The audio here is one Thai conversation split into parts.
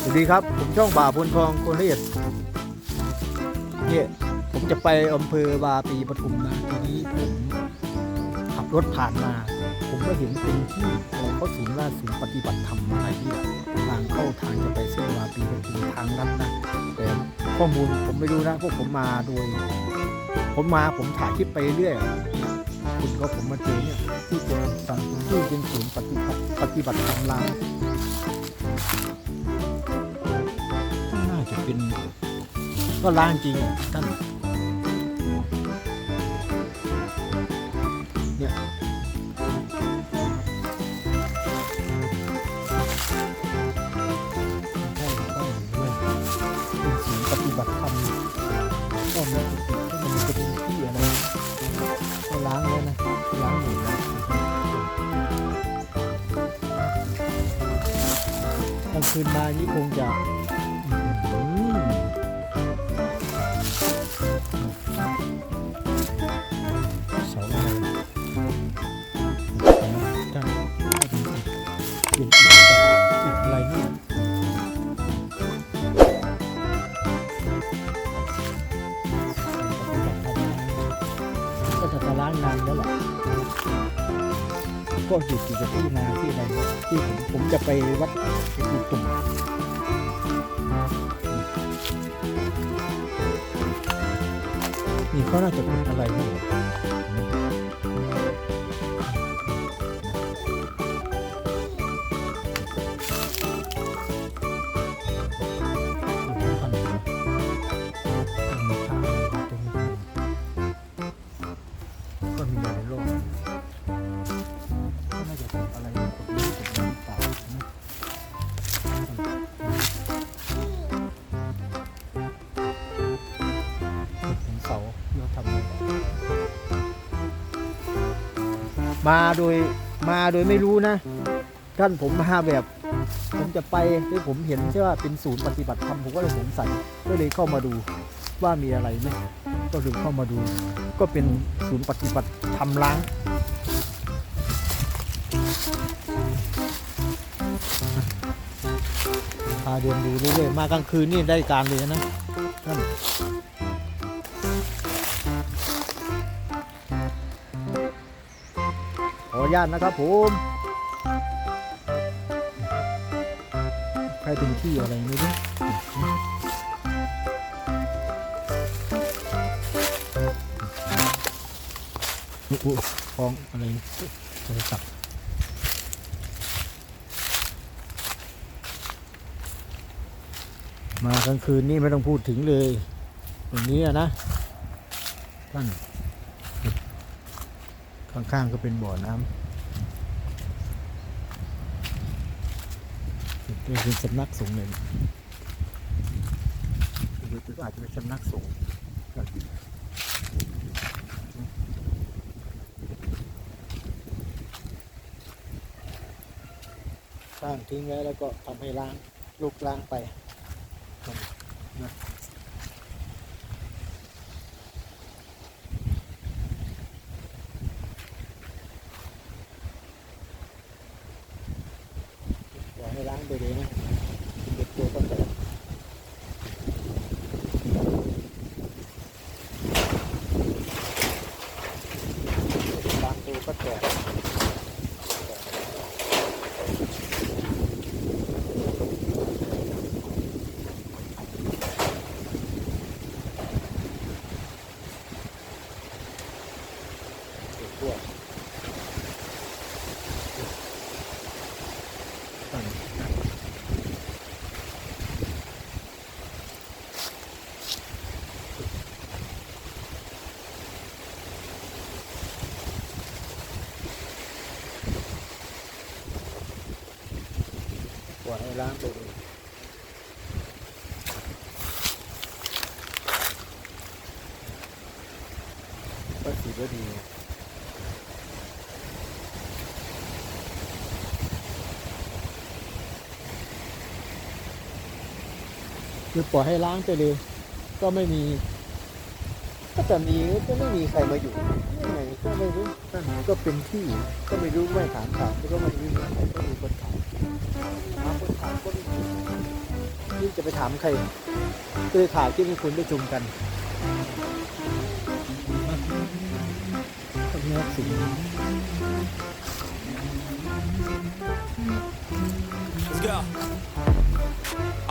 สวัสดีครับ ผมช่องบ่าพลทองโคนละเอียดเนี่ยผมจะไปอำเภอบาปีปทุมนะทีนี้ผมขับรถผ่านมา ผมก็เห็นเป็นที่เขาศูนย์ราชศูนย์ปฏิบัติธรรมอะไรที่ทางเข้าทางจะไปเส้นบาปีปทุมทางลัดนะแต่ข้อมูลผมไม่รู้นะพวกผมมาโดย ผมมาผมถ่ายคลิปไปเรื่อยคุณก็ผมมาเจอเนี่ยที่เป็นที่เป็นศูนย์ปฏิบัติปฏิบัติธรรมลาง ก็ล้างจริงท่านเนี่ยใช่ใช่เนี่เป็นศูนย์ปฏิบัติธรรมก็ไมันที่มันจะเป็นที่อะไรก็ล้างแล้วนะล้างหมดแล้วกลางคืนมานี่คงจะ เป็นอิฐอิฐอะไรเนี่ยก็จะตะล้างนานแล้วล่ะก็อยู่ที่ที่นาที่อะไรที่ผมผมจะไปวัดอุตุมนี่เขาน่าจะเป็นอะไรนี่ก็ มาโดยมาโดยไม่รู้นะ ท่านผมมาแบบ ผมจะไปที่ผมเห็นใช่ว่าเป็นศูนย์ปฏิบัติธรรมผมก็เลยสงสัยก็เลยเข้ามาดูว่ามีอะไรไหมก็เลยเข้ามาดู ก็เป็นศูนย์ปฏิบัติธรรมล้างพาเดินดูเรื่อยๆมากลางคืนนี่ได้การเลยนะท่าน ขออนุญาตนะครับผมใครเป็นที่อะไรไม่รู้โอ้ฟองอะไรโทรศัพท์มากลางคืนนี่ไม่ต้องพูดถึงเลยตรงนี้นะท่าน ข้างๆก็เป็นบ่อน้ำเป็นสำนักสงฆ์เลยหรืออาจจะเป็นสำนักสงฆ์สร้างทิ้งไว้แล้วก็ทำให้ล้างลูกล้างไป ขอให้ล้างไปเลยนะเด็กตัวก็แตกล้างตัวก็แตกเด็กตัวตั้ง ป ล้างไปเลยก็สีก็ดีคือปล่อยให้ล้างไปเลย ก็ไม่มี ก็จะมีก็ไม่มีใครมาอยู่ยังไงก็ไม่รู้นั่นก็เป็นที่ก็ไม่รู้ไม่ถามถามก็ไม่รู้ใครก็มีคนถามถามคนถามก็ไม่รู้ที่จะไปถามใครก็เลยถ่ายที่ให้คุณได้ชมกันคนนี้รักสิ่ง Let's go. I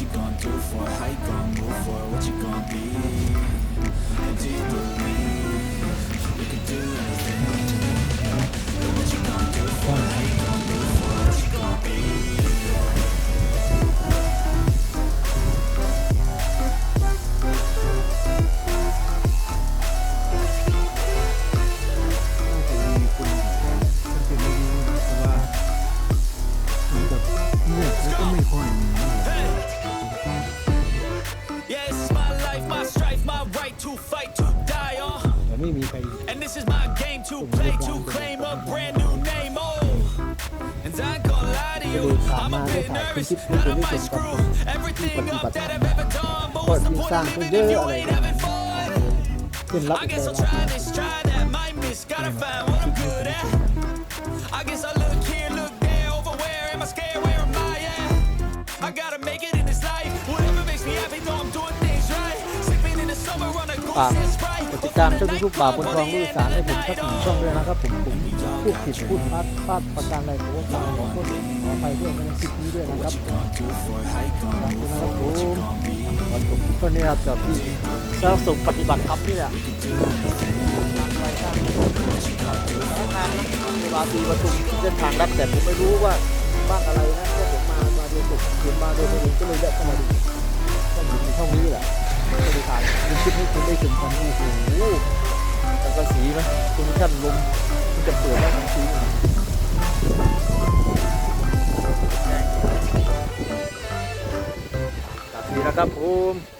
You gonna do for? How you gonna move for? What you gonna be? And do you believe ไม่มีใคร And this is my game to play, to claim a brand new name. Oh, and I ain't gonna lie to you, I'm a bit nervous that I might screw everything up that I've ever done. But what's the point of living if you ain't having fun? ขึ้นรับ I ใจ guess I'll รั try this, try that, might miss, gotta find what I'm good at. I guess I look here, look there, over where am I scared, where ฝากกดติดตามช่องทุกบ่าบนกองลูกสารให้ผมสักหนึ่งช่องด้วยนะครับผมผมพูดผิดพูดพลาดพลาดประการใดผมก็กราบขอโทษขออภัยด้วยในคลิปนี้ด้วยนะครับขอบคุณนะครับผมวันผมก็เนี่ยครับกับที่สร้างสุขปฏิบัติธรรมนี่แหละทางางทางเวลาตีประชุมเส้นทางลัดแต่ผมไม่รู้ว่าบ้านอะไรนะก็ผมมามาเดินสุขเดินมาเดินไปเองก็เลยแวะเข้ามาดูก็อยู่ในช่องนี้แหละ ก็เลยถ่ายมีคลิปให้คุณได้ชมกันโอ้โหแต่กระสีนะคุณท่านลมคุณจะเปิดได้ทั้งสีกระสีนะครับผม